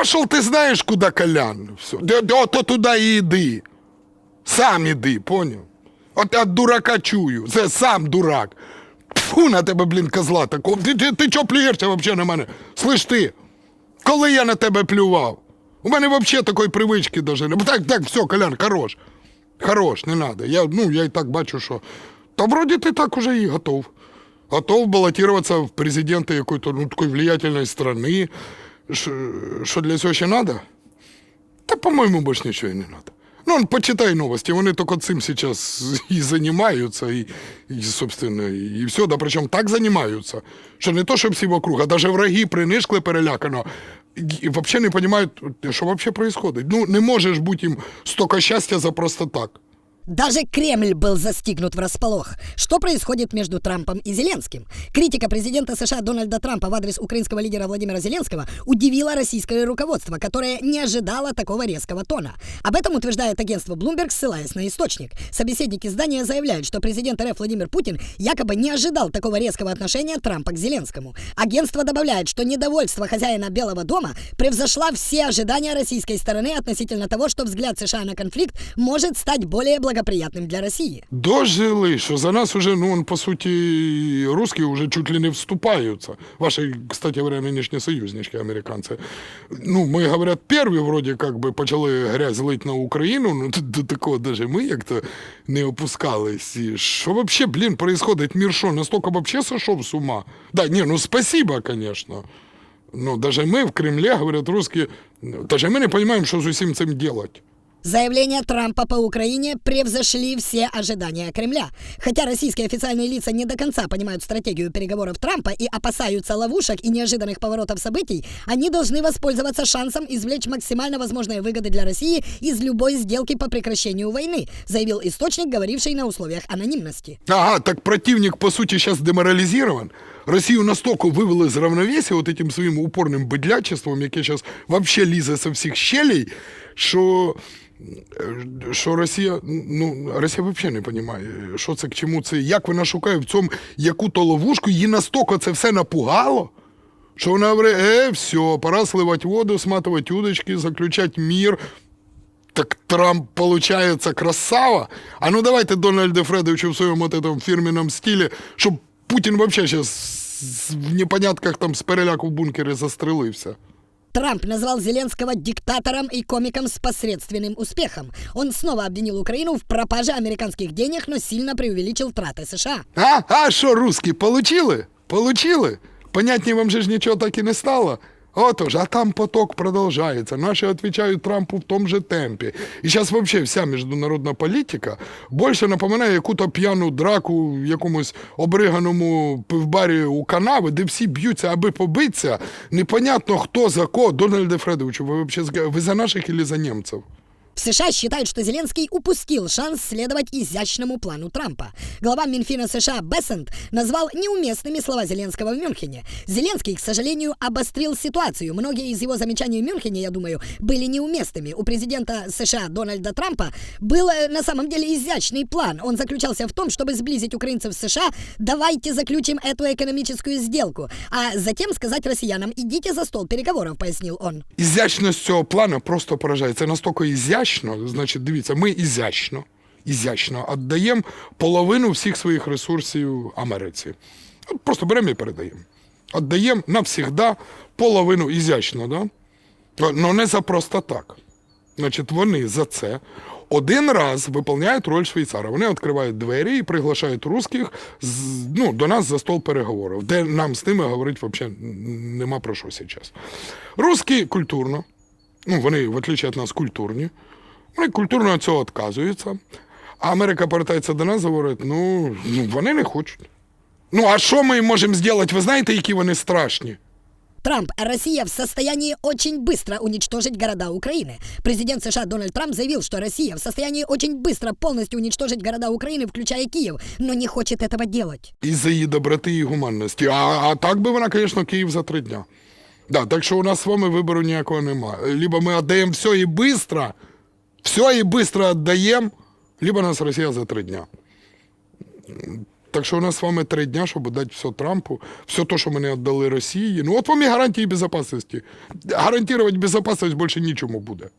пошел ты знаешь куда, Колян. Все. Да, да, то туда и иди. Сам іди, поняв? От я дурака чую. Це сам дурак. Фу на тебе, блін, козла такого. Ти, ти, ти чого плюєшся взагалі на мене? Слиш ти, коли я на тебе плював? У мене взагалі такої привички даже не. Так, так, все, Колян, хорош. Хорош, не надо. Я, ну, я і так бачу, що. Та вроді ти так уже і готов. Готов баллотироваться в президенты какой-то ну, такой влиятельной страны. Що для цього ще надо? Та, по-моєму, більше нічого не надо. Ну, почитай новости, вони тільки цим зараз і займаються, і, і, собственно, і все, да причому так займаються, що не то, що всі вокруг, а навіть враги принишкли перелякано, і взагалі не розуміють, що взагалі відбувається. Ну, не можеш бути їм стільки щастя за просто так. Даже Кремль был застигнут врасполох. Что происходит между Трампом и Зеленским? Критика президента США Дональда Трампа в адрес украинского лидера Владимира Зеленского удивила российское руководство, которое не ожидало такого резкого тона. Об этом утверждает агентство Bloomberg, ссылаясь на источник. Собеседник издания заявляют, что президент РФ Владимир Путин якобы не ожидал такого резкого отношения Трампа к Зеленскому. Агентство добавляет, что недовольство хозяина Белого дома превзошла все ожидания российской стороны относительно того, что взгляд США на конфликт может стать более благоприятным для России. Дожили, що за нас уже, ну, он, по суті, русські вже чуть ли не вступаються. Ваші, кстати говоря, нинішні союзнички, американці. Ну, ми, говорять, перві, вроді, как би, почали грязь лить на Україну, ну, до, такого даже ми як-то не опускались. І що вообще, блін, происходит? Мир що, настолько вообще сошов з ума? Да, не, ну, спасибо, конечно. Ну, даже мы в Кремле, говорят русские, даже мы не понимаем, что с усім цим делать. Заявления Трампа по Украине превзошли все ожидания Кремля. Хотя российские официальные лица не до конца понимают стратегию переговоров Трампа и опасаются ловушек и неожиданных поворотов событий, они должны воспользоваться шансом извлечь максимально возможные выгоды для России из любой сделки по прекращению войны, заявил источник, говоривший на условиях анонимности. Ага, так противник, по сути, сейчас деморализирован. Россию настолько вывело из равновесия вот этим своим упорным быдлячеством, яке сейчас вообще лізе со всіх щелей, що, е, що Росія, ну, Росія взагалі не розуміє, що це к чому це, як вона шукає в цьому яку-то ловушку, її настільки це все напугало, що вона говорить, е, все, пора сливати воду, сматувати удочки, заключати мир, так Трамп, получается, красава. А ну давайте Дональда Фредовича в своем вот этом фирменном стиле, чтобы Путин вообще сейчас в непонятках там с переляку в бункере застрелився. Трамп назвал Зеленского диктатором и комиком с посредственным успехом. Он снова обвинил Украину в пропаже американских денег, но сильно преувеличил траты США. А? А що, русські, получили? Получили? Понятнее вам же ж нічого так і не стало. Отож, а там поток продолжается. Наші отвечают Трампу в тому же темпі. І зараз взагалі вся міжнародна політика більше напоминає яку-то п'яну драку в якомусь обриганому пивбарі у канави, де всі б'ються, аби побитися. Непонятно, хто за кого. Дональде Фредовичу, ви взагалі ви за наших или за німців? В США считают, что Зеленский упустил шанс следовать изящному плану Трампа. Глава Минфина США Бессент назвал неуместными слова Зеленского в Мюнхене. Зеленский, к сожалению, обострил ситуацию. Многие из его замечаний в Мюнхене, я думаю, были неуместными. У президента США Дональда Трампа был э, на самом деле изящный план. Он заключался в том, чтобы сблизить украинцев с США. Давайте заключим эту экономическую сделку. А затем сказать россиянам, идите за стол переговоров, пояснил он. Ізящність цього плану просто поражає. Це настільки ізящно, значить, дивіться, ми ізящно, ізящно віддаємо половину всіх своїх ресурсів Америці. Просто беремо і передаємо. Віддаємо навсігда половину ізящно, да? Ну не за просто так. Значить, вони за це один раз виповняють роль швейцара. Вони відкривають двері і приглашають русських ну, до нас за стол переговорів, де нам з ними говорити взагалі нема про що зараз. Русські культурно, ну вони, в отличие від нас, культурні, вони культурно від цього відказуються. А Америка повертається до нас і говорить, ну, ну вони не хочуть. Ну, а що ми можемо зробити? Ви знаєте, які вони страшні? Трамп, Россия в состоянии очень быстро уничтожить города Украины. Президент США Дональд Трамп заявил, что Россия в состоянии очень быстро полностью уничтожить города Украины, включая Киев, но не хочет этого делать. Із-за її доброти і гуманності. А, а так би вона, звісно, Київ за три дня. Да, так що у нас з вами вибору ніякого немає. Либо ми віддаємо все і швидко, все и швидко віддаємо, либо нас Росія за три дня. Так що у нас з вами три дня, щоб дати все Трампу, все те, що ми віддали Росії. Ну от вам і гарантії безпечності. Гарантувати безпечність більше нічому буде.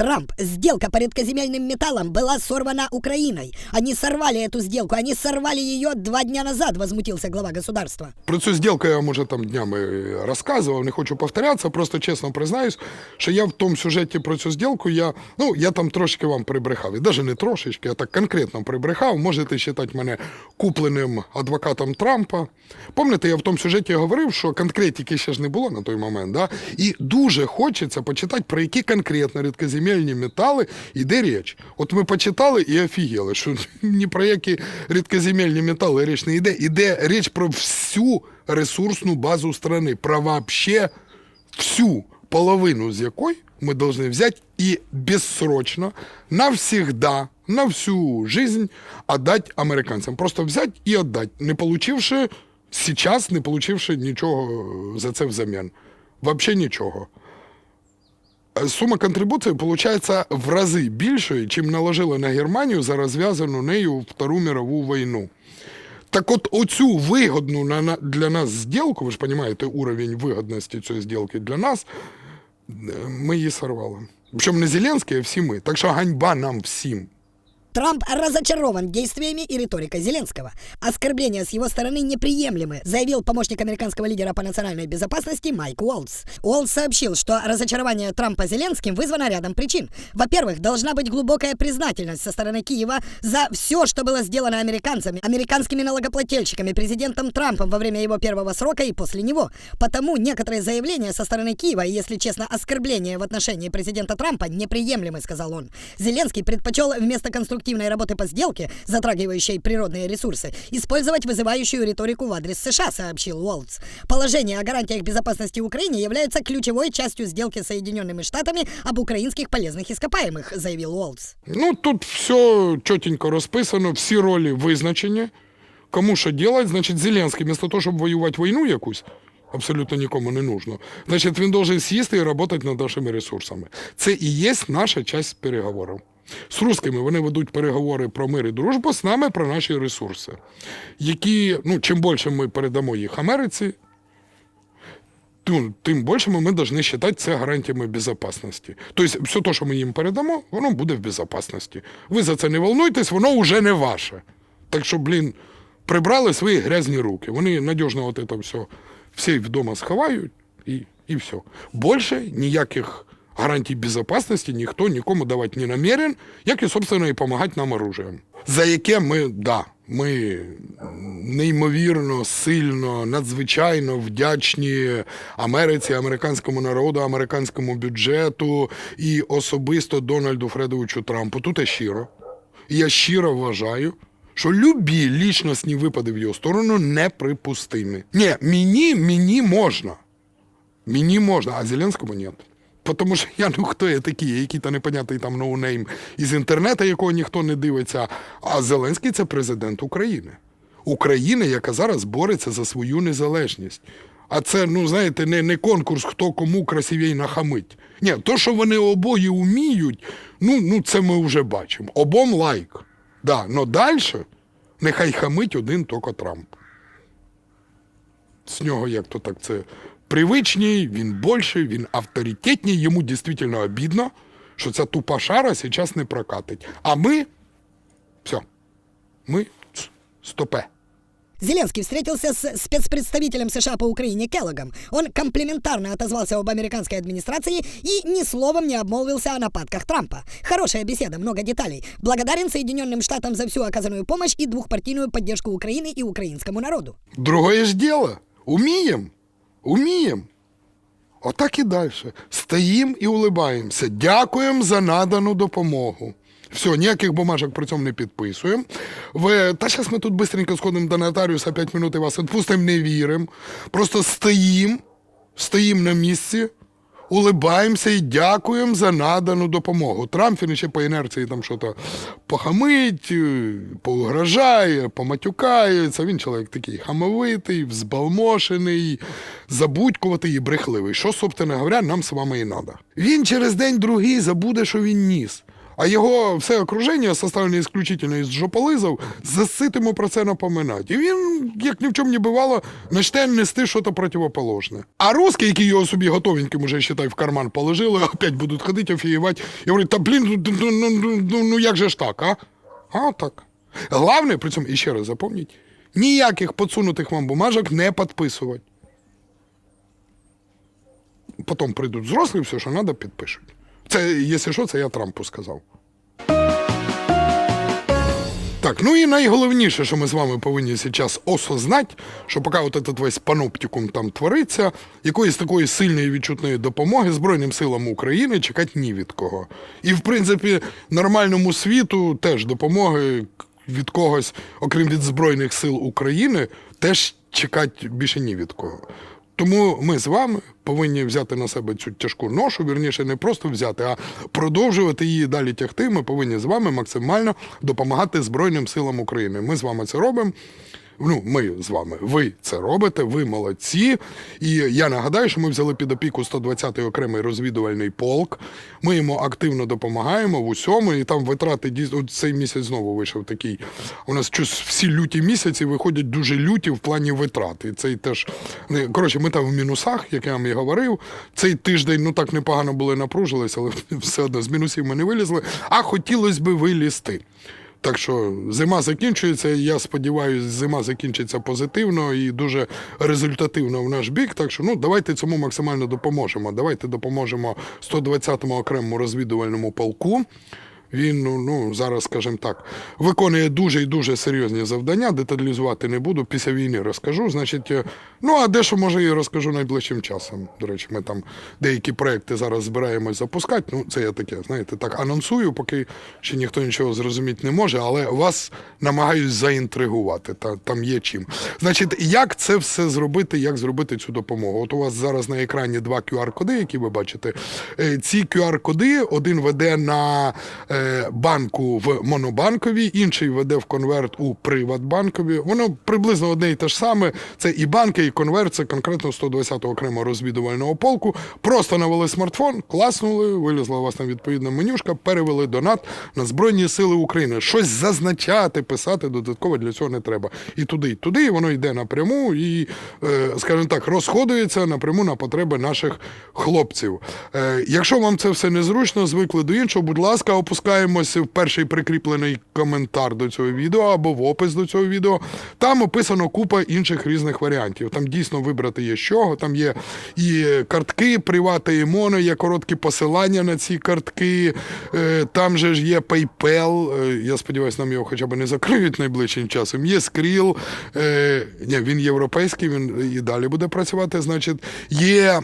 Трамп, сделка по редкоземельным металлам была сорвана Украиной. Они сорвали эту сделку, они сорвали ее два дня назад, возмутился глава государства. Про цю зділку я вам уже там днями розказував, не хочу повторятися, просто чесно признаюсь, що я в тому сюжеті про цю зділку, я, ну, я там трошки вам прибрехав. І навіть не трошечки, я так конкретно прибрехав. Можете вважати мене купленим адвокатом Трампа. Пам'ятаєте, я в тому сюжеті говорив, що конкретики ще ж не було на той момент. Да? І дуже хочеться почитати, про які конкретно рідкоземельні метали йде річ. От ми почитали і офігели, що ні про які рідкоземельні метали річ не йде. Іде річ про всю ресурсну базу страни, про вообще всю половину з якої ми должны взять и бессрочно, навсегда, на всю жизнь отдать американцям. Просто взять и отдать, не получивши сейчас, не получивши нічого за це взамін. Вообще нічого. Сума контрибуції виходить в рази більшою, чим наложили на Германію за розв'язану нею Втору мирову війну. Так от оцю вигодну для нас зділку, ви ж розумієте, уровень вигодності цієї зділки для нас, е, ми її сорвали. Причому не Зеленський, а всі ми. Так що ганьба нам всім. Трамп разочарован действиями и риторикой Зеленского. Оскорбления с его стороны неприемлемы, заявил помощник американского лидера по национальной безопасности Майк Уолтс. Уолтс сообщил, что разочарование Трампа Зеленским вызвано рядом причин. Во-первых, должна быть глубокая признательность со стороны Киева за все, что было сделано американцами, американскими налогоплательщиками, президентом Трампом во время его первого срока и после него. Потому некоторые заявления со стороны Киева и, если честно, оскорбления в отношении президента Трампа неприемлемы, сказал он. Зеленский предпочел вместо конструктивной работы по сделке, затрагивающей природные ресурсы, использовать вызывающую риторику в адрес США, сообщил Уолтс. Положение о гарантиях безопасности Украине является ключевой частью сделки с Соединенными Штатами об украинских полезных ископаемых, заявил Уолтс. Ну, тут все чотенько розписано, всі ролі визначені. Кому що делать, значить, Зеленський, вместо того, щоб воювати війну якусь, абсолютно нікому не нужно, значить, він должен сісти і працювати над нашими ресурсами. Це і є наша часть переговорів. З русскими вони ведуть переговори про мир і дружбу, з нами про наші ресурси, які, ну, чим більше ми передамо їх Америці, ну, тим більше ми повинні вважати це гарантіями безпечності. Тобто, все те, що ми їм передамо, воно буде в безпечності. Ви за це не волнуйтесь, воно вже не ваше. Так що, блін, прибрали свої грязні руки. Вони надіжно от це все всі вдома сховають і, і все. Більше ніяких гарантій безпечності ніхто нікому давати не намірен, як і, собственно, і допомагати нам оружієм. За яке ми, да, ми неймовірно, сильно, надзвичайно вдячні Америці, американському народу, американському бюджету і особисто Дональду Фредовичу Трампу. Тут я щиро. Я щиро вважаю, що любі лічностні випади в його сторону неприпустимі. Ні, мені, мені можна. Мені можна, а Зеленському ні. Тому що я ну хто я такий, який то непонятний там ноунейм із інтернету, якого ніхто не дивиться. А Зеленський це президент України. України, яка зараз бореться за свою незалежність. А це, ну знаєте, не, не конкурс, хто кому красивій нахамить. Ні, то, що вони обоє вміють, ну, ну це ми вже бачимо. Обом лайк. Да, но далі нехай хамить один тільки Трамп. З нього як то так це привичній, він більший, він авторитетній, йому дійсно обідно, що ця тупа шара зараз не прокатить. А ми, все, ми ц- стопе. Зеленский встретился с спецпредставителем США по Украине Келлогом. Он комплиментарно отозвался об американской администрации и ни словом не обмолвился о нападках Трампа. Хорошая беседа, много деталей. Благодарен Соединенным Штатам за всю оказанную помощь и двухпартийную поддержку Украины и украинскому народу. Другое ж дело. Умієм. Умієм. Отак і далі. Стоїм і улибаємося. Дякуємо за надану допомогу. Все, ніяких бумажок при цьому не підписуємо. Ви, та зараз ми тут швидко сходимо до нотаріуса, 5 минут вас відпустимо, не віримо. Просто стоїм, стоїм на місці, улибаємося і дякуємо за надану допомогу. Трамп він ще по інерції там щось похамить, е, поугрожає, поматюкається. Він чоловік такий хамовитий, взбалмошений, забудькуватий і брехливий. Що, собственно говоря, нам з вами і треба. Він через день другий забуде, що він ніс. А його все окруження, составлене исключительно із жополизів, засит йому про це напоминати. І він, як ні в чому не бувало, почне нести щось противоположне. А русські, які його собі готовеньким уже, считай, в карман положили, опять будуть ходити, офігівати, і говорять, та блін, ну, ну, ну, ну, ну як же ж так, а? А так. Головне, при цьому, і ще раз запомніть, ніяких подсунутих вам бумажок не підписувати. Потім прийдуть взрослі, все, що треба, підпишуть. Це, якщо що, це я Трампу сказав. Так, ну і найголовніше, що ми з вами повинні зараз осознати, що поки от этот весь паноптикум там твориться, якоїсь такої сильної відчутної допомоги Збройним силам України чекати ні від кого. І, в принципі, нормальному світу теж допомоги від когось, окрім від Збройних сил України, теж чекати більше ні від кого. Тому ми з вами повинні взяти на себе цю тяжку ношу, вірніше, не просто взяти, а продовжувати її далі тягти. Ми повинні з вами максимально допомагати Збройним силам України. Ми з вами це робимо. Ну, ми з вами. Ви це робите, ви молодці. І я нагадаю, що ми взяли під опіку 120-й окремий розвідувальний полк. Ми йому активно допомагаємо в усьому, і там витрати дійсно цей місяць знову вийшов такий. У нас щось всі люті місяці виходять дуже люті в плані витрат. І цей теж коротше, ми там в мінусах, як я вам і говорив. Цей тиждень ну так непогано були напружилися, але все одно з мінусів ми не вилізли. А хотілося б вилізти. Так що зима закінчується. Я сподіваюся, зима закінчиться позитивно і дуже результативно в наш бік. Так що ну давайте цьому максимально допоможемо. Давайте допоможемо 120-му окремому розвідувальному полку. Він ну, ну зараз, скажімо так, виконує дуже і дуже серйозні завдання. Деталізувати не буду. Після війни розкажу. Значить, е, ну а дещо може і розкажу найближчим часом. До речі, ми там деякі проекти зараз збираємось запускати. Ну, це я таке, знаєте, так анонсую, поки ще ніхто нічого зрозуміти не може, але вас намагаюсь заінтригувати. Та там є чим. Значить, як це все зробити, як зробити цю допомогу? От у вас зараз на екрані два QR-коди, які ви бачите. Е, Ці QR-коди один веде на е, банку в Монобанковій, інший веде в конверт у Приватбанкові. Воно приблизно одне і те ж саме. Це і банки, і конверт, це конкретно 120-го окремого розвідувального полку. Просто навели смартфон, класнули, вилізла у вас там відповідна менюшка, перевели донат на Збройні Сили України. Щось зазначати, писати додатково для цього не треба. І туди, і туди, воно йде напряму і, е, скажімо так, розходується напряму на потреби наших хлопців. Е, Якщо вам це все незручно, звикли до іншого, будь ласка, опускаємося в перший прикріплений коментар до цього відео або в опис до цього відео. Там описано купа інших різних варіантів. Там дійсно вибрати є з чого. Там є і картки, привати і моно, є короткі посилання на ці картки. Е, Там же ж є PayPal. Е, Я сподіваюся, нам його хоча б не закриють найближчим часом. Є Skrill. Е, Ні, він європейський, він і далі буде працювати. Значить, є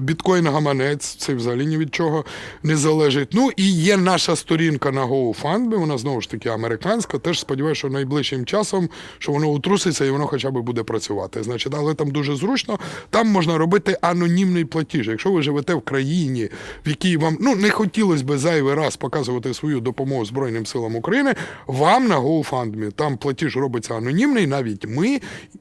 біткоін гаманець, це взагалі ні від чого не залежить. Ну і є наша сторінка на GoFundMe, вона знову ж таки американська. Теж сподіваюся, що найближчим часом що воно утруситься і воно хоча б буде працювати. Значить, але там дуже зручно. Там можна робити анонімний платіж. Якщо ви живете в країні, в якій вам ну не хотілося б зайвий раз показувати свою допомогу Збройним силам України, вам на GoFundMe там платіж робиться анонімний. Навіть ми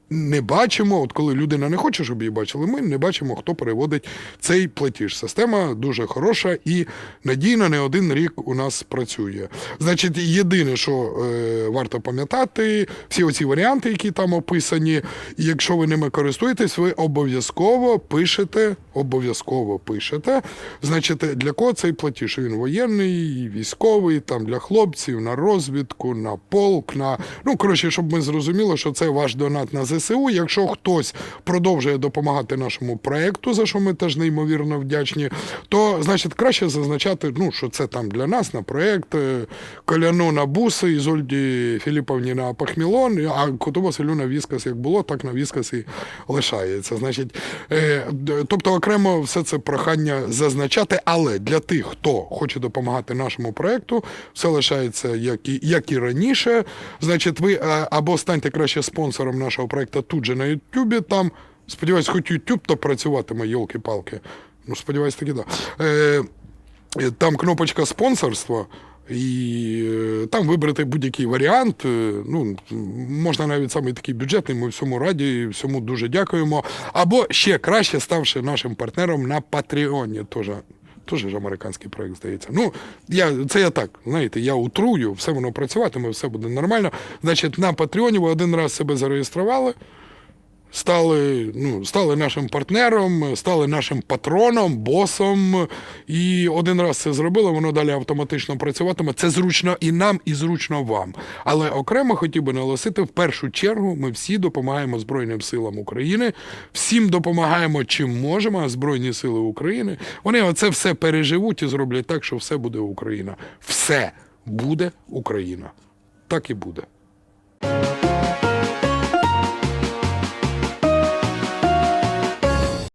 не бачимо, от коли людина не хоче, щоб її бачили, ми не бачимо, хто переводить цей платіж. Система дуже хороша і надійна, не один рік у нас працює. Значить, єдине, що е, варто пам'ятати, всі оці варіанти, які там описані, якщо ви ними користуєтесь, ви обов'язково пишете, обов'язково пишете. Значить, для кого цей платіж? Він воєнний, військовий, там для хлопців, на розвідку, на полк, на ну коротше, щоб ми зрозуміли, що це ваш донат на ЗСУ. Якщо хтось продовжує допомагати нашому проекту, за що ми теж неймовірно вдячні, то значить краще зазначати, ну що це там для нас на проект е, Коляну на буси, Ізольді Філіповні на пахмілон, а Коту Василю на віскас як було, так на віскас і лишається. Значить, е, тобто окремо все це прохання зазначати, але для тих, хто хоче допомагати нашому проекту, все лишається як і, як і раніше. Значить, ви е, або станьте краще спонсором нашого проекту тут же на Ютубі. Там, сподіваюсь, хоч Ютуб то працюватиме, йолки-палки. Ну, сподіваюсь, таки да. Е, Е, Там кнопочка спонсорства, і е, там вибрати будь-який варіант. Е, Ну, можна навіть самий такий бюджетний, ми всьому раді, всьому дуже дякуємо. Або ще краще ставши нашим партнером на Патреоні. Теж Теж ж американський проект, здається. Ну, я, це я так, знаєте, я утрую, все воно працюватиме, все буде нормально. Значить, на Патреоні ви один раз себе зареєстрували, стали, ну, стали нашим партнером, стали нашим патроном, босом. І один раз це зробили, воно далі автоматично працюватиме. Це зручно і нам, і зручно вам. Але окремо хотів би наголосити, в першу чергу ми всі допомагаємо Збройним силам України, всім допомагаємо чим можемо, Збройні Сили України. Вони оце все переживуть і зроблять так, що все буде Україна. Все буде Україна. Так і буде.